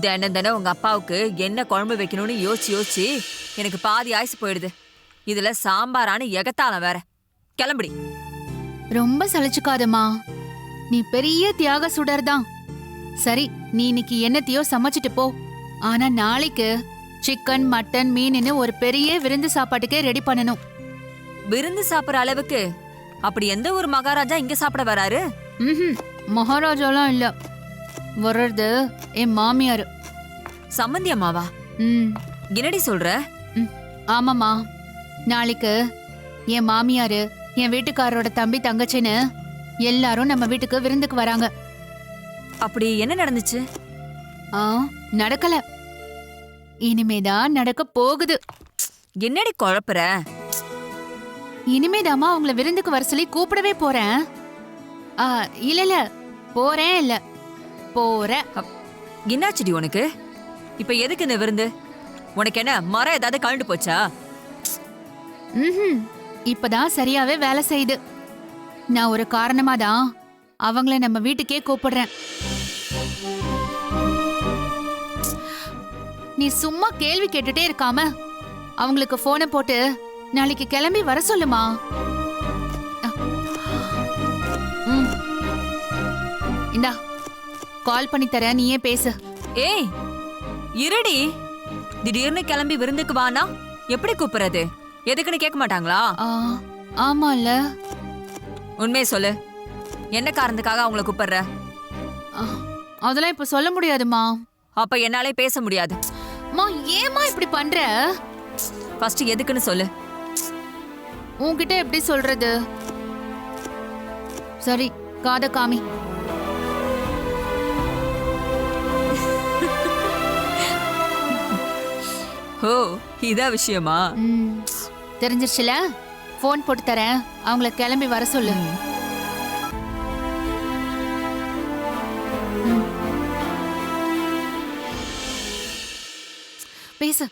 தினம் தினம் உங்க அப்பாவுக்கு என்ன குழம்பு வைக்கணும்னு யோசிச்சு யோசிச்சு எனக்கு பாதி ஆயுசு போயிடுது. இதுல சாம்பாரான எகத்தாளம் வேற. கிளம்புடி. ரொம்ப சலிச்சுக்காதம்மா. நீ பெரிய தியாக சுடர் தான் சரி நீ இன்னைக்கு என்னத்தையோ சமைச்சிட்டு போ. ஆனா நாளைக்கு சிக்கன் மட்டன் மீன்னு ஒரு பெரிய விருந்து சாப்பாட்டுக்கே ரெடி பண்ணணும். விருந்து சாப்பிடுற அளவுக்கு அப்படி எந்த ஒரு மகாராஜா இங்க சாப்பிட வராரு? மகாராஜாலாம் இல்ல. வர்றது என் மாமியார். சம்மந்தி அம்மாவா? ம். என்னடி சொல்ற? ம், ஆமாம்மா. நாளைக்கு என் மாமியாரு என் வீட்டுக்காரரோட தம்பி தங்கச்சின்னு எல்லாரும் நம்ம வீட்டுக்கு விருந்துக்கு வராங்க. அப்படி என்ன நடந்துச்சு? ஆ நடக்கல. இனிமேதான் நடக்க போகுது. என்னடி குழப்புற? இனிமேதாம்மா அவங்கள விருந்துக்கு வர சொல்லி கூப்பிடவே போறேன். ஆ இல்ல இல்ல. போறேன் இல்ல. போறேன் என்னாச்சுடி உனக்கு? இப்ப எதுக்கு இந்த விருந்து? உனக்கு என்ன மரம் ஏதாவது கழண்டு போச்சா? ம்ஹும். இப்பதான் சரியாவே வேலை செய்யுது. நான் ஒரு காரணமா தான் அவங்கள நம்ம வீட்டுக்கே கூப்பிடுறேன். நீ சும்மா கேள்வி கேட்டுட்டே இருக்காம அவங்களுக்கு போனை போட்டு நாளைக்கு கிளம்பி வர சொல்லுமா? இந்தா. கால் பண்ணி தரேன் நீயே பேசு. ஏய் இருடி. திடீர்னு கிளம்பி விருந்துக்கு வானா? எப்படி கூப்பிடுறது? எதுக்குன்னு கேட்க மாட்டாங்களா? ஆ, ஆமால்ல. உண்மையை சொல்லு. என்ன காரணத்துக்காக அவங்கள கூப்பிடுற? ஆ, அதெல்லாம் இப்ப சொல்ல முடியாதுமா அப்ப என்னாலே பேச முடியாது. மா ஏமா இப்படி பண்ற? ஃபர்ஸ்ட் எதுக்குன்னு சொல்லு. உன்கிட்ட எப்படி சொல்றது? சரி காத காமி. ஓ இதா விஷயமா? ம், தெரிஞ்சிருச்சுல? ஃபோன் போட்டு தரேன். அவங்கள கிளம்பி வர சொல்லு. ம். பேசு.